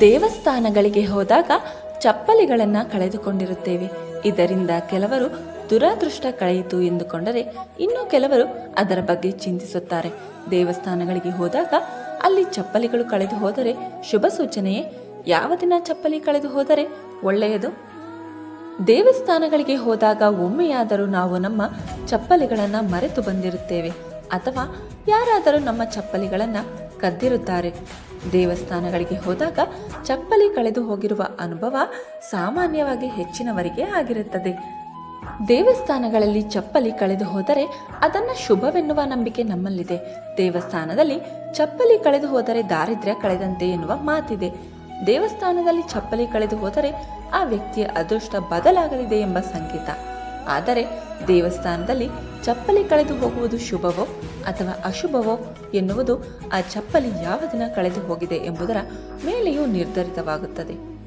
ದೇವಸ್ಥಾನಗಳಿಗೆ ಹೋದಾಗ ಚಪ್ಪಲಿಗಳನ್ನು ಕಳೆದುಕೊಂಡಿರುತ್ತೇವೆ. ಇದರಿಂದ ಕೆಲವರು ದುರಾದೃಷ್ಟ ಕಳೆಯಿತು ಎಂದುಕೊಂಡರೆ ಇನ್ನು ಕೆಲವರು ಅದರ ಬಗ್ಗೆ ಚಿಂತಿಸುತ್ತಾರೆ. ದೇವಸ್ಥಾನಗಳಿಗೆ ಹೋದಾಗ ಅಲ್ಲಿ ಚಪ್ಪಲಿಗಳು ಕಳೆದು ಹೋದರೆ ಶುಭ ಸೂಚನೆಯೇ? ಯಾವ ದಿನ ಚಪ್ಪಲಿ ಕಳೆದು ಹೋದರೆ ಒಳ್ಳೆಯದು? ದೇವಸ್ಥಾನಗಳಿಗೆ ಹೋದಾಗ ಒಮ್ಮೆಯಾದರೂ ನಾವು ನಮ್ಮ ಚಪ್ಪಲಿಗಳನ್ನು ಮರೆತು ಬಂದಿರುತ್ತೇವೆ. ಅಥವಾ ಯಾರಾದರೂ ನಮ್ಮ ಚಪ್ಪಲಿಗಳನ್ನು ಕದ್ದಿರುತ್ತಾರೆ. ದೇವಸ್ಥಾನಗಳಿಗೆ ಹೋದಾಗ ಚಪ್ಪಲಿ ಕಳೆದು ಹೋಗಿರುವ ಅನುಭವ ಸಾಮಾನ್ಯವಾಗಿ ಹೆಚ್ಚಿನವರಿಗೆ ಆಗಿರುತ್ತದೆ. ದೇವಸ್ಥಾನಗಳಲ್ಲಿ ಚಪ್ಪಲಿ ಕಳೆದು ಹೋದರೆ ಅದನ್ನು ಶುಭವೆನ್ನುವ ನಂಬಿಕೆ ನಮ್ಮಲ್ಲಿದೆ. ದೇವಸ್ಥಾನದಲ್ಲಿ ಚಪ್ಪಲಿ ಕಳೆದು ಹೋದರೆ ದಾರಿದ್ರ್ಯ ಕಳೆದಂತೆ ಎನ್ನುವ ಮಾತಿದೆ. ದೇವಸ್ಥಾನದಲ್ಲಿ ಚಪ್ಪಲಿ ಕಳೆದು ಹೋದರೆ ಆ ವ್ಯಕ್ತಿಯ ಅದೃಷ್ಟ ಬದಲಾಗಲಿದೆ ಎಂಬ ಸಂಕೇತ. ಆದರೆ ದೇವಸ್ಥಾನದಲ್ಲಿ ಚಪ್ಪಲಿ ಕಳೆದು ಹೋಗುವುದು ಶುಭವೋ ಅಥವಾ ಅಶುಭವೋ ಎನ್ನುವುದು ಆ ಚಪ್ಪಲಿ ಯಾವ ದಿನ ಕಳೆದು ಹೋಗಿದೆ ಎಂಬುದರ ಮೇಲೆಯೂ ನಿರ್ಧರಿತವಾಗುತ್ತದೆ.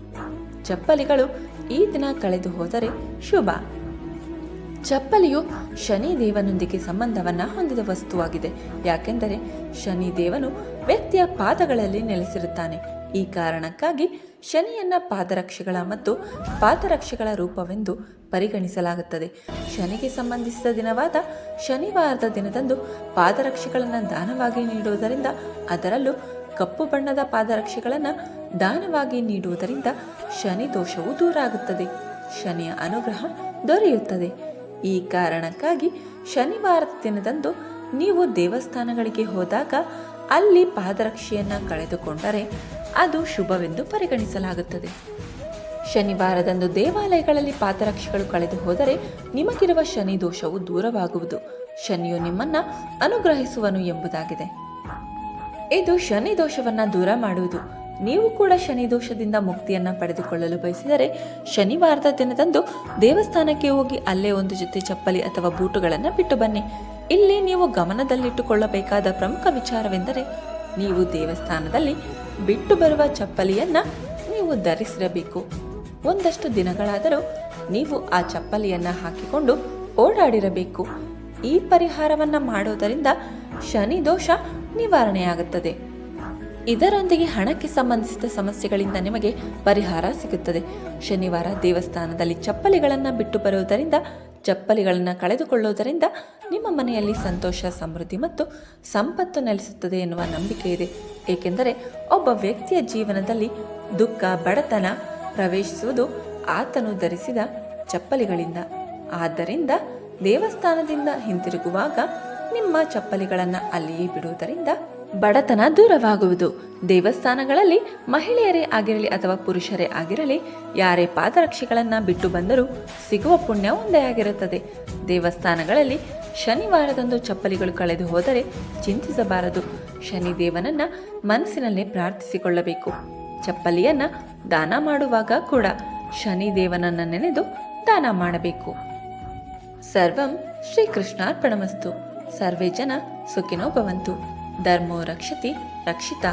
ಚಪ್ಪಲಿಗಳು ಈ ದಿನ ಕಳೆದು ಹೋದರೆ ಶುಭ. ಚಪ್ಪಲಿಯು ಶನಿ ದೇವನೊಂದಿಗೆ ಸಂಬಂಧವನ್ನ ಹೊಂದಿದ ವಸ್ತುವಾಗಿದೆ. ಯಾಕೆಂದರೆ ಶನಿ ದೇವನು ವ್ಯಕ್ತಿಯ ಪಾದಗಳಲ್ಲಿ ನೆಲೆಸಿರುತ್ತಾನೆ. ಈ ಕಾರಣಕ್ಕಾಗಿ ಶನಿಯನ್ನ ಪಾದರಕ್ಷೆಗಳ ಮತ್ತು ಪಾದರಕ್ಷೆಗಳ ರೂಪವೆಂದು ಪರಿಗಣಿಸಲಾಗುತ್ತದೆ. ಶನಿಗೆ ಸಂಬಂಧಿಸಿದ ದಿನವಾದ ಶನಿವಾರದ ದಿನದಂದು ಪಾದರಕ್ಷೆಗಳನ್ನು ದಾನವಾಗಿ ನೀಡುವುದರಿಂದ ಅದರಲ್ಲೂ ಕಪ್ಪು ಬಣ್ಣದ ಪಾದರಕ್ಷೆಗಳನ್ನು ದಾನವಾಗಿ ನೀಡುವುದರಿಂದ ಶನಿ ದೋಷವು ದೂರ ಆಗುತ್ತದೆ ಶನಿಯ ಅನುಗ್ರಹ ದೊರೆಯುತ್ತದೆ. ಈ ಕಾರಣಕ್ಕಾಗಿ ಶನಿವಾರದ ದಿನದಂದು ನೀವು ದೇವಸ್ಥಾನಗಳಿಗೆ ಹೋದಾಗ ಅಲ್ಲಿ ಪಾದರಕ್ಷೆಯನ್ನು ಕಳೆದುಕೊಂಡರೆ ಅದು ಶುಭವೆಂದು ಪರಿಗಣಿಸಲಾಗುತ್ತದೆ. ಶನಿವಾರದಂದು ದೇವಾಲಯಗಳಲ್ಲಿ ಪಾದರಕ್ಷೆಗಳು ಕಳೆದು ಹೋದರೆ ನಿಮಗಿರುವ ಶನಿ ದೋಷವು ದೂರವಾಗುವುದು. ಶನಿಯು ನಿಮ್ಮನ್ನ ಅನುಗ್ರಹಿಸುವನು ಎಂಬುದಾಗಿದೆ. ಇದು ಶನಿ ದೋಷವನ್ನ ದೂರ ಮಾಡುವುದು. ನೀವು ಕೂಡ ಶನಿ ದೋಷದಿಂದ ಮುಕ್ತಿಯನ್ನ ಪಡೆದುಕೊಳ್ಳಲು ಬಯಸಿದರೆ ಶನಿವಾರದ ದಿನದಂದು ದೇವಸ್ಥಾನಕ್ಕೆ ಹೋಗಿ ಅಲ್ಲೇ ಒಂದು ಜೊತೆ ಚಪ್ಪಲಿ ಅಥವಾ ಬೂಟುಗಳನ್ನು ಬಿಟ್ಟು ಬನ್ನಿ. ಇಲ್ಲಿ ನೀವು ಗಮನದಲ್ಲಿಟ್ಟುಕೊಳ್ಳಬೇಕಾದ ಪ್ರಮುಖ ವಿಚಾರವೆಂದರೆ ನೀವು ದೇವಸ್ಥಾನದಲ್ಲಿ ಬಿಟ್ಟು ಬರುವ ಚಪ್ಪಲಿಯನ್ನ ನೀವು ಧರಿಸಿರಬೇಕು. ಒಂದಷ್ಟು ದಿನಗಳಾದರೂ ನೀವು ಆ ಚಪ್ಪಲಿಯನ್ನ ಹಾಕಿಕೊಂಡು ಓಡಾಡಿರಬೇಕು. ಈ ಪರಿಹಾರವನ್ನ ಮಾಡೋದರಿಂದ ಶನಿ ದೋಷ ನಿವಾರಣೆಯಾಗುತ್ತದೆ. ಇದರೊಂದಿಗೆ ಹಣಕ್ಕೆ ಸಂಬಂಧಿಸಿದ ಸಮಸ್ಯೆಗಳಿಂದ ನಿಮಗೆ ಪರಿಹಾರ ಸಿಗುತ್ತದೆ. ಶನಿವಾರ ದೇವಸ್ಥಾನದಲ್ಲಿ ಚಪ್ಪಲಿಗಳನ್ನು ಬಿಟ್ಟು ಬರುವುದರಿಂದ, ಚಪ್ಪಲಿಗಳನ್ನು ಕಳೆದುಕೊಳ್ಳುವುದರಿಂದ ನಿಮ್ಮ ಮನೆಯಲ್ಲಿ ಸಂತೋಷ, ಸಮೃದ್ಧಿ ಮತ್ತು ಸಂಪತ್ತು ನೆಲೆಸುತ್ತದೆ ಎನ್ನುವ ನಂಬಿಕೆ ಇದೆ. ಏಕೆಂದರೆ ಒಬ್ಬ ವ್ಯಕ್ತಿಯ ಜೀವನದಲ್ಲಿ ದುಃಖ, ಬಡತನ ಪ್ರವೇಶಿಸುವುದು ಆತನು ಧರಿಸಿದ ಚಪ್ಪಲಿಗಳಿಂದ. ಆದ್ದರಿಂದ ದೇವಸ್ಥಾನದಿಂದ ಹಿಂತಿರುಗುವಾಗ ನಿಮ್ಮ ಚಪ್ಪಲಿಗಳನ್ನು ಅಲ್ಲಿಯೇ ಬಿಡುವುದರಿಂದ ಬಡತನ ದೂರವಾಗುವುದು. ದೇವಸ್ಥಾನಗಳಲ್ಲಿ ಮಹಿಳೆಯರೇ ಆಗಿರಲಿ ಅಥವಾ ಪುರುಷರೇ ಆಗಿರಲಿ, ಯಾರೇ ಪಾದರಕ್ಷೆಗಳನ್ನು ಬಿಟ್ಟು ಬಂದರೂ ಸಿಗುವ ಪುಣ್ಯ ಒಂದೇ ಆಗಿರುತ್ತದೆ. ದೇವಸ್ಥಾನಗಳಲ್ಲಿ ಶನಿವಾರದಂದು ಚಪ್ಪಲಿಗಳು ಕಳೆದು ಹೋದರೆ ಚಿಂತಿಸಬಾರದು. ಶನಿದೇವನನ್ನು ಮನಸ್ಸಿನಲ್ಲೇ ಪ್ರಾರ್ಥಿಸಿಕೊಳ್ಳಬೇಕು. ಚಪ್ಪಲಿಯನ್ನು ದಾನ ಮಾಡುವಾಗ ಕೂಡ ಶನಿದೇವನನ್ನು ನೆನೆದು ದಾನ ಮಾಡಬೇಕು. ಸರ್ವಂ ಶ್ರೀಕೃಷ್ಣಾರ್ಪಣಮಸ್ತು. ಸರ್ವೇ ಜನ ಸುಖಿನೋ ಭವಂತು. ಧರ್ಮೋ ರಕ್ಷತಿ ರಕ್ಷಿತ.